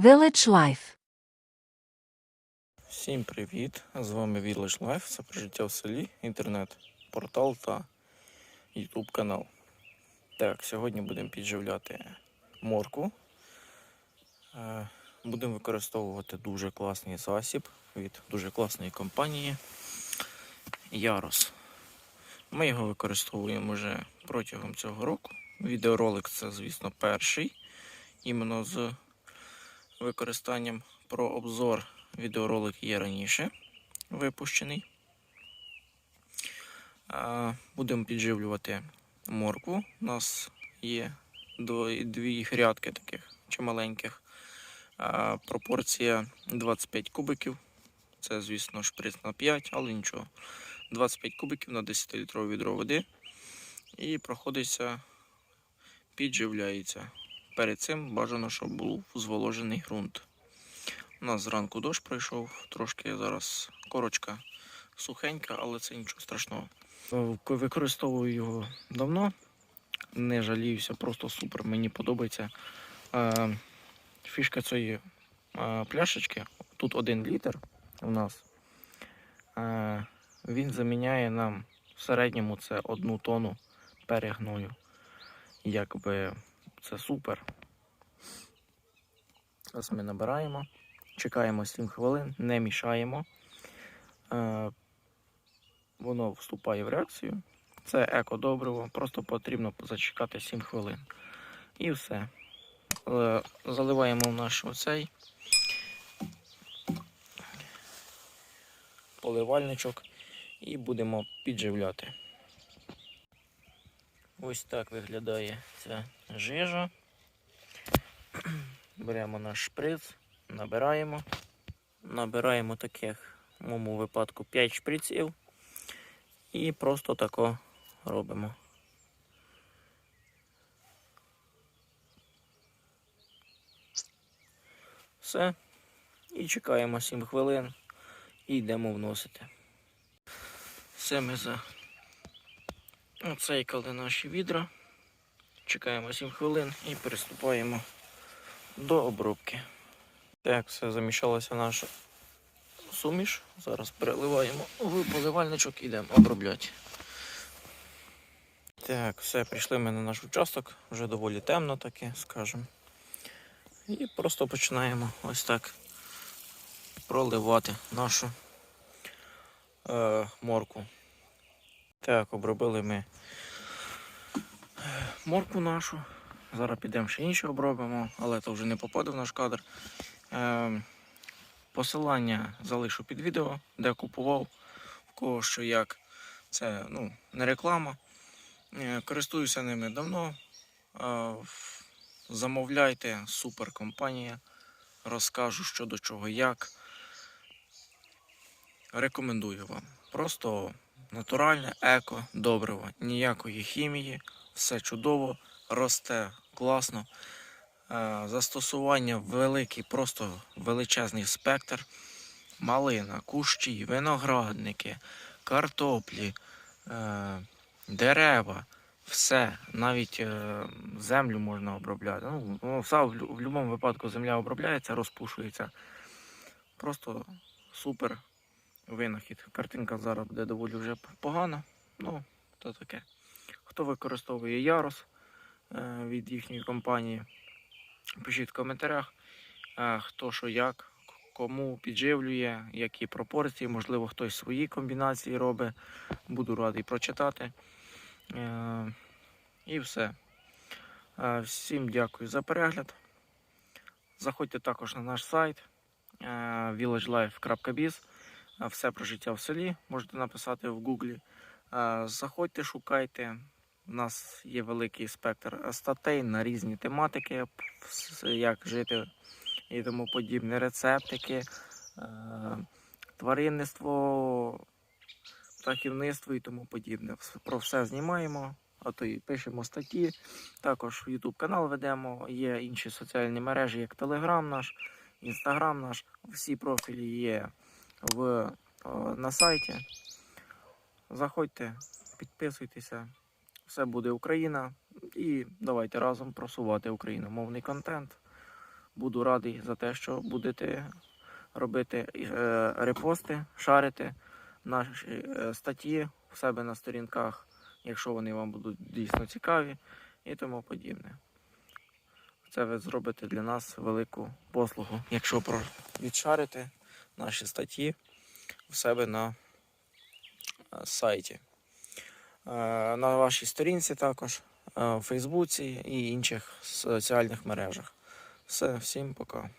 Village Life. Всім привіт! З вами Village Life. Це про життя в селі, інтернет, портал та YouTube канал. Так, сьогодні будемо підживляти морку. Е, Будемо використовувати дуже класний засіб від дуже класної компанії Ярос. Ми його використовуємо вже протягом цього року. Відеоролик це, звісно, перший. Іменно з використанням про обзор відеоролик є раніше випущений. Будемо підживлювати моркву. У нас є дві грядки таких чималеньких. А, Пропорція 25 кубиків. Це, звісно, шприц на 5, але нічого. 25 кубиків на 10-літрове відро води. І проходиться, підживляється. Перед цим бажано, щоб був зволожений ґрунт. У нас зранку дощ пройшов, трошки зараз корочка сухенька, але це нічого страшного. Е, Використовую його давно, не жаліюся, просто супер, мені подобається. Е, Фішка цієї е, пляшечки, тут один літр у нас. Він заміняє нам в середньому це одну тонну перегною. Якби це супер. Ось ми набираємо. Чекаємо 7 хвилин, не мішаємо. Е, воно вступає в реакцію. Це екодобриво, просто потрібно зачекати 7 хвилин. І все. Е, заливаємо в наш оцей поливальничок і будемо підживляти. Ось так виглядає ця жижа. Беремо наш шприц, набираємо. Набираємо таких, в моєму випадку, 5 шприців. І просто тако робимо. Все. І чекаємо 7 хвилин і йдемо вносити. Все ми за оцейкали наші відра. Чекаємо 7 хвилин і приступаємо до обробки. Так, все, замішалася наша суміш. Зараз переливаємо в поливальничок і йдемо обробляти. Так, все, прийшли ми на наш участок, вже доволі темно таке, скажемо. І просто починаємо ось так проливати нашу е, морку. Так, обробили ми морку нашу. Зараз підемо ще інше обробимо, але це вже не попаде в наш кадр. Е, посилання залишу під відео, де купував, в кого що як. Це ну, не реклама. Е, користуюся ними давно. Е, замовляйте, супер компанія. Розкажу що до чого, як. Рекомендую вам. Просто натуральне еко, добриво, ніякої хімії, все чудово, росте класно. Е, Застосування великий, просто величезний спектр. Малина, кущі, виноградники, картоплі, е, дерева, все, навіть е, землю можна обробляти. Ну, все, в будь-якому випадку земля обробляється, розпушується. Просто супер винахід. Картинка зараз буде доволі вже погана. Ну, то таке. Хто використовує Ярос е, від їхньої компанії, пишіть в коментарях, е, хто що як, кому підживлює, які пропорції, можливо, хтось свої комбінації робить. Буду радий прочитати. Е, І все. Всім дякую за перегляд. Заходьте також на наш сайт villagelife.biz. Все про життя в селі можете написати в гуглі. Заходьте, шукайте. У нас є великий спектр статей на різні тематики, як жити і тому подібне, рецептики, тваринництво, птахівництво і тому подібне. Про все знімаємо, а то і пишемо статті. Також YouTube канал ведемо. Є інші соціальні мережі, як Telegram наш, Instagram наш. Всі профілі є в, на сайті. Заходьте, підписуйтеся. Все буде Україна. І давайте разом просувати україномовний контент. Буду радий за те, що будете робити е, репости, шарити наші е, статті в себе на сторінках, якщо вони вам будуть дійсно цікаві і тому подібне. Це ви зробите для нас велику послугу, якщо відшарите наші статті в себе на е, сайті. Е, На вашій сторінці також, у в Фейсбуці і інших соціальних мережах. Все, всім пока.